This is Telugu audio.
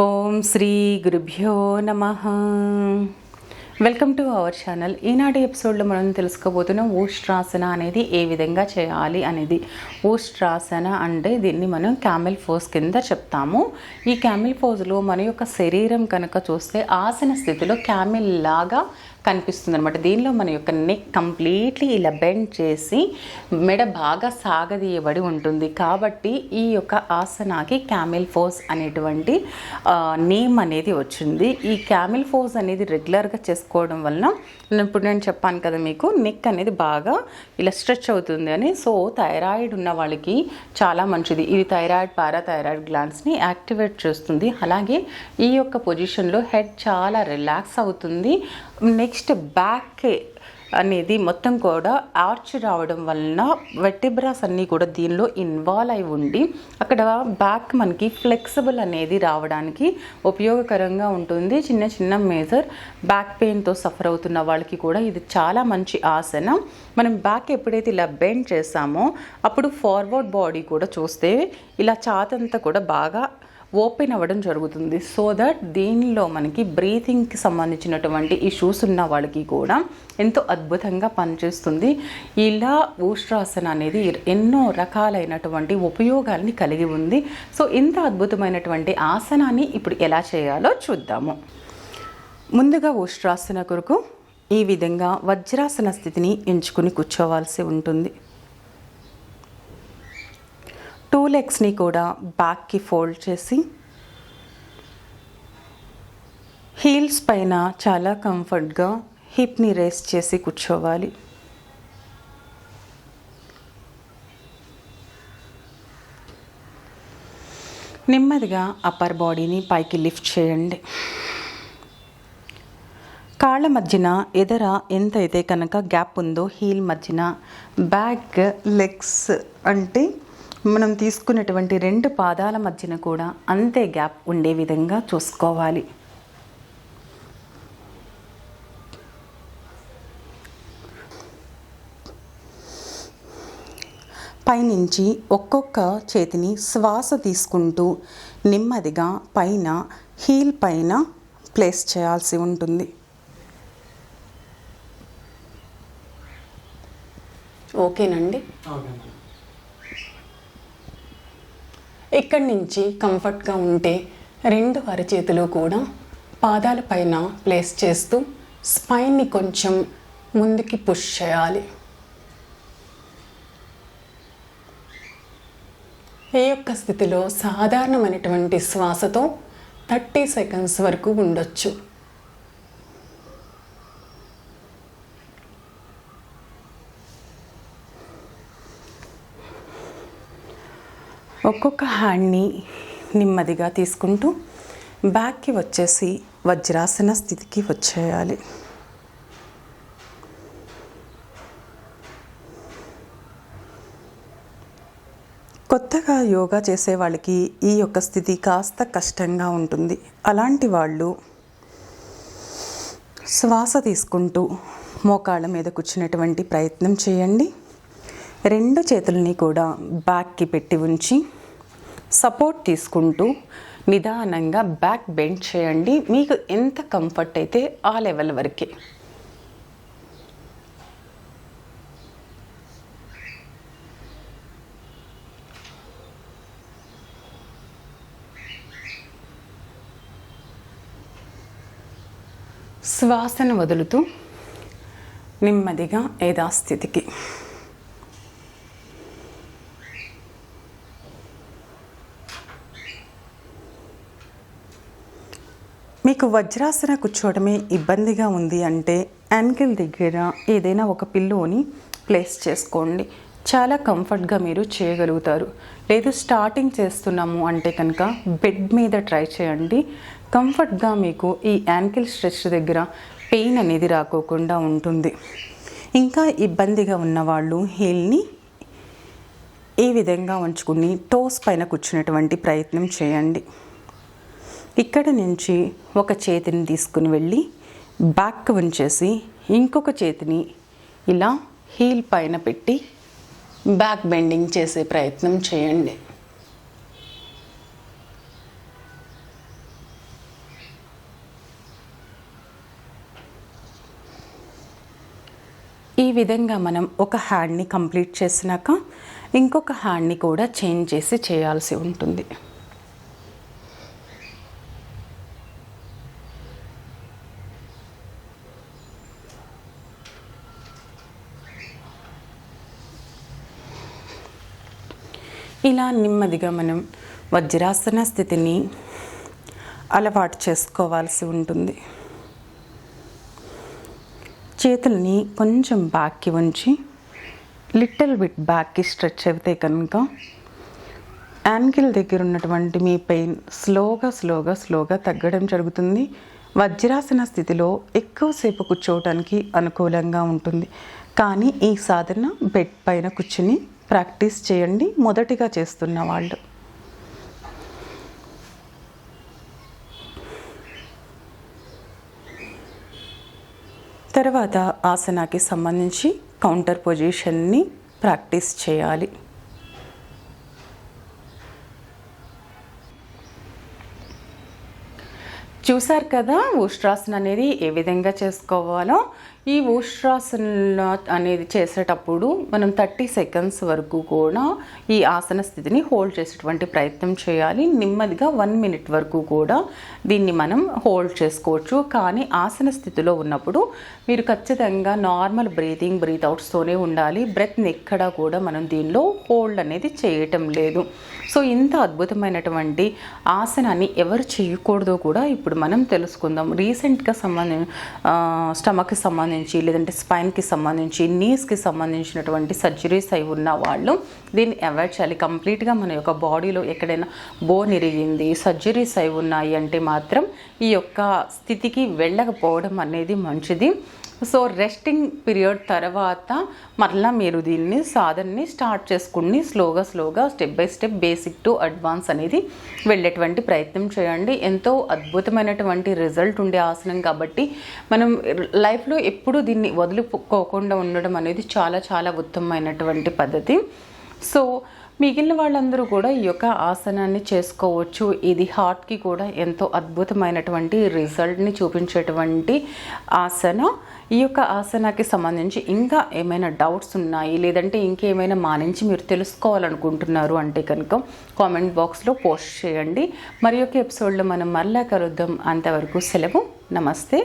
ఓం శ్రీ గురుభ్యో నమ. వెల్కమ్ టు అవర్ ఛానల్ ఈనాటి ఎపిసోడ్లో మనం తెలుసుకోబోతున్నాం ఊష్ట్రాసన అనేది ఏ విధంగా చేయాలి అనేది. ఊష్ట్రాసన అంటే దీన్ని మనం క్యామిల్ ఫోజ్ కింద చెప్తాము. ఈ క్యామిల్ ఫోజ్లో మన యొక్క శరీరం కనుక చూస్తే ఆసన స్థితిలో క్యామిల్ లాగా కనిపిస్తుంది అనమాట దీనిలో మన యొక్క నెక్ కంప్లీట్లీ ఇలా బెండ్ చేసి మెడ బాగా సాగదీయబడి ఉంటుంది. కాబట్టి ఈ యొక్క ఆసనాకి క్యామిల్ ఫోజ్ అనేటువంటి నేమ్ అనేది వచ్చింది. ఈ క్యామిల్ ఫోజ్ అనేది రెగ్యులర్గా చేసుకోవడం వలన నేను ఇప్పుడు నేను చెప్పాను కదా మీకు నెక్ అనేది బాగా ఇలా స్ట్రెచ్ అవుతుంది అని. సో థైరాయిడ్ ఉన్న వాళ్ళకి చాలా మంచిది. ఇది థైరాయిడ్ పారాథైరాయిడ్ గ్లాండ్స్ని యాక్టివేట్ చేస్తుంది. అలాగే ఈ యొక్క పొజిషన్లో హెడ్ చాలా రిలాక్స్ అవుతుంది. నెక్స్ట్ బ్యాక్ అనేది మొత్తం కూడా ఆర్చ్ రావడం వలన వెటిబ్రాస్ అన్నీ కూడా దీనిలో ఇన్వాల్వ్ అయి ఉండి అక్కడ బ్యాక్ మనకి ఫ్లెక్సిబుల్ అనేది రావడానికి ఉపయోగకరంగా ఉంటుంది. చిన్న చిన్న మేజర్ బ్యాక్ పెయిన్తో సఫర్ అవుతున్న వాళ్ళకి కూడా ఇది చాలా మంచి ఆసనం. మనం బ్యాక్ ఎప్పుడైతే ఇలా బెండ్ చేస్తామో అప్పుడు ఫార్వర్డ్ బాడీ కూడా చూస్తే ఇలా చాతంతా కూడా బాగా ఓపెన్ అవ్వడం జరుగుతుంది. సో దట్ దీనిలో మనకి బ్రీతింగ్కి సంబంధించినటువంటి ఇష్యూస్ ఉన్న వాళ్ళకి కూడా ఎంతో అద్భుతంగా పనిచేస్తుంది. ఇలా ఊష్ట్రాసన అనేది ఎన్నో రకాలైనటువంటి ఉపయోగాల్ని కలిగి ఉంది. సో ఇంత అద్భుతమైనటువంటి ఆసనాన్ని ఇప్పుడు ఎలా చేయాలో చూద్దాము. ముందుగా ఊష్ట్రాసన కొరకు ఈ విధంగా వజ్రాసన స్థితిని ఎంచుకుని కూర్చోవాల్సి ఉంటుంది. టూ లెగ్స్ని కూడా బ్యాక్కి ఫోల్డ్ చేసి హీల్స్ పైన చాలా కంఫర్ట్గా హిప్ని రేస్ చేసి కూర్చోవాలి. నెమ్మదిగా అప్పర్ బాడీని పైకి లిఫ్ట్ చేయండి. కాళ్ళ మధ్యన ఎదర ఎంతైతే కనుక గ్యాప్ ఉందో హీల్ మధ్యన బ్యాక్ లెగ్స్ అంటే మనం తీసుకున్నటువంటి రెండు పాదాల మధ్యన కూడా అంతే గ్యాప్ ఉండే విధంగా చూసుకోవాలి. పైనుంచి ఒక్కొక్క చేతిని శ్వాస తీసుకుంటూ నెమ్మదిగా పైన హీల్ పైన ప్లేస్ చేయాల్సి ఉంటుంది. ఓకేనండి? ఇక్కడి నుంచి కంఫర్ట్గా ఉంటే రెండు అరచేతులు కూడా పాదాల పైన ప్లేస్ చేస్తూ స్పైన్ని కొంచెం ముందుకి పుష్ చేయాలి. ఈ యొక్క స్థితిలో సాధారణమైనటువంటి శ్వాసతో థర్టీ సెకండ్స్ వరకు ఉండొచ్చు. ఒక్కొక్క హ్యాండ్ని నెమ్మదిగా తీసుకుంటూ బ్యాక్కి వచ్చేసి వజ్రాసన స్థితికి వచ్చేయాలి. కొత్తగా యోగా చేసే వాళ్ళకి ఈ యొక్క స్థితి కాస్త కష్టంగా ఉంటుంది. అలాంటి వాళ్ళు శ్వాస తీసుకుంటూ మోకాళ్ళ మీద కూర్చున్నటువంటి ప్రయత్నం చేయండి. రెండు చేతులని కూడా బ్యాక్కి పెట్టి ఉంచి సపోర్ట్ తీసుకుంటూ నిదానంగా బ్యాక్ బెండ్ చేయండి. మీకు ఎంత కంఫర్ట్ అయితే ఆ లెవెల్ వరకే. శ్వాసను వదులుతూ నెమ్మదిగా ఏదాస్థితికి మీకు వజ్రాసన కూర్చోవడమే ఇబ్బందిగా ఉంది అంటే యాంకిల్ దగ్గర ఏదైనా ఒక పిల్లోని ప్లేస్ చేసుకోండి. చాలా కంఫర్ట్గా మీరు చేయగలుగుతారు. లేదు స్టార్టింగ్ చేస్తున్నాము అంటే కనుక బెడ్ మీద ట్రై చేయండి. కంఫర్ట్గా మీకు ఈ యాంకిల్ స్ట్రెచ్ దగ్గర పెయిన్ అనేది రాకోకుండా ఉంటుంది. ఇంకా ఇబ్బందిగా ఉన్నవాళ్ళు హీల్ని ఈ విధంగా ఉంచుకుని టోస్ పైన కూర్చున్నటువంటి ప్రయత్నం చేయండి. ఇక్కడ నుంచి ఒక చేతిని తీసుకుని వెళ్ళి బ్యాక్ ఉంచేసి ఇంకొక చేతిని ఇలా హీల్ పైన పెట్టి బ్యాక్ బెండింగ్ చేసే ప్రయత్నం చేయండి. ఈ విధంగా మనం ఒక హ్యాండ్ని కంప్లీట్ చేసినాక ఇంకొక హ్యాండ్ని కూడా చేంజ్ చేసి చేయాల్సి ఉంటుంది. ఇలా నెమ్మదిగా మనం వజ్రాసన స్థితిని అలవాటు చేసుకోవాల్సి ఉంటుంది. చేతుల్ని కొంచెం బ్యాక్కి ఉంచి లిటిల్ బిట్ బ్యాక్కి స్ట్రెచ్ అయితే కనుక యాంకిల్ దగ్గర ఉన్నటువంటి మీ పెయిన్ స్లోగా స్లోగా స్లోగా తగ్గడం జరుగుతుంది. వజ్రాసన స్థితిలో ఎక్కువసేపు కూర్చోవడానికి అనుకూలంగా ఉంటుంది. కానీ ఈ సాధన బెడ్ పైన కూర్చుని ప్రాక్టీస్ చేయండి. మొదటిగా చేస్తున్న వాళ్ళు. తర్వాత ఆసనాకి సంబంధించి కౌంటర్ పొజిషన్ని ప్రాక్టీస్ చేయాలి. చూశారు కదా ఉష్ట్రాసన అనేది ఏ విధంగా చేసుకోవాలో? ఈ ఉష్ట్రాసన అనేది చేసేటప్పుడు మనం థర్టీ సెకండ్స్ వరకు కూడా ఈ ఆసన స్థితిని హోల్డ్ చేసేటువంటి ప్రయత్నం చేయాలి. నెమ్మదిగా వన్ మినిట్ వరకు కూడా దీన్ని మనం హోల్డ్ చేసుకోవచ్చు. కానీ ఆసన స్థితిలో ఉన్నప్పుడు మీరు ఖచ్చితంగా నార్మల్ బ్రీతింగ్ బ్రీత్ అవుట్స్తోనే ఉండాలి. బ్రెత్ని ఎక్కడా కూడా మనం దీనిలో హోల్డ్ అనేది చేయటం లేదు. సో ఇంత అద్భుతమైనటువంటి ఆసనాన్ని ఎవరు చేయకూడదో కూడా ఇప్పుడు మనం తెలుసుకుందాం. రీసెంట్గా సంబంధించి స్టమక్కి సంబంధించి లేదంటే స్పైన్కి సంబంధించి నీస్కి సంబంధించినటువంటి సర్జరీస్ అయి ఉన్న వాళ్ళు దీన్ని అవాయిడ్ చేయాలి. కంప్లీట్గా మన యొక్క బాడీలో ఎక్కడైనా బోన్ ఇరిగింది సర్జరీస్ అయి ఉన్నాయి అంటే మాత్రం ఈ యొక్క స్థితికి వెళ్ళకపోవడం అనేది మంచిది. సో రెస్టింగ్ పీరియడ్ తర్వాత మరలా మీరు దీన్ని సాధనని స్టార్ట్ చేసుకుని స్లోగా స్లోగా step by step basic to advance అనేది వెళ్ళేటువంటి ప్రయత్నం చేయండి. ఎంతో అద్భుతమైనటువంటి రిజల్ట్ ఉండే ఆసనం కాబట్టి మనం లైఫ్లో ఎప్పుడూ దీన్ని వదులుకోకుండా ఉండడం అనేది చాలా చాలా ఉత్తమమైనటువంటి పద్ధతి. సో మిగిలిన వాళ్ళందరూ కూడా ఈ యొక్క ఆసనాన్ని చేసుకోవచ్చు. ఇది హార్ట్కి కూడా ఎంతో అద్భుతమైనటువంటి రిజల్ట్ని చూపించేటువంటి ఆసన. ఈ యొక్క ఆసనాకి సంబంధించి ఇంకా ఏమైనా డౌట్స్ ఉన్నాయి? లేదంటే ఇంకేమైనా మా నుంచి మీరు తెలుసుకోవాలనుకుంటున్నారు అంటే కనుక కామెంట్ బాక్స్లో పోస్ట్ చేయండి. మరి యొక్క ఎపిసోడ్లో మనం మరలా కలుద్దాం. అంతవరకు సెలవు. నమస్తే.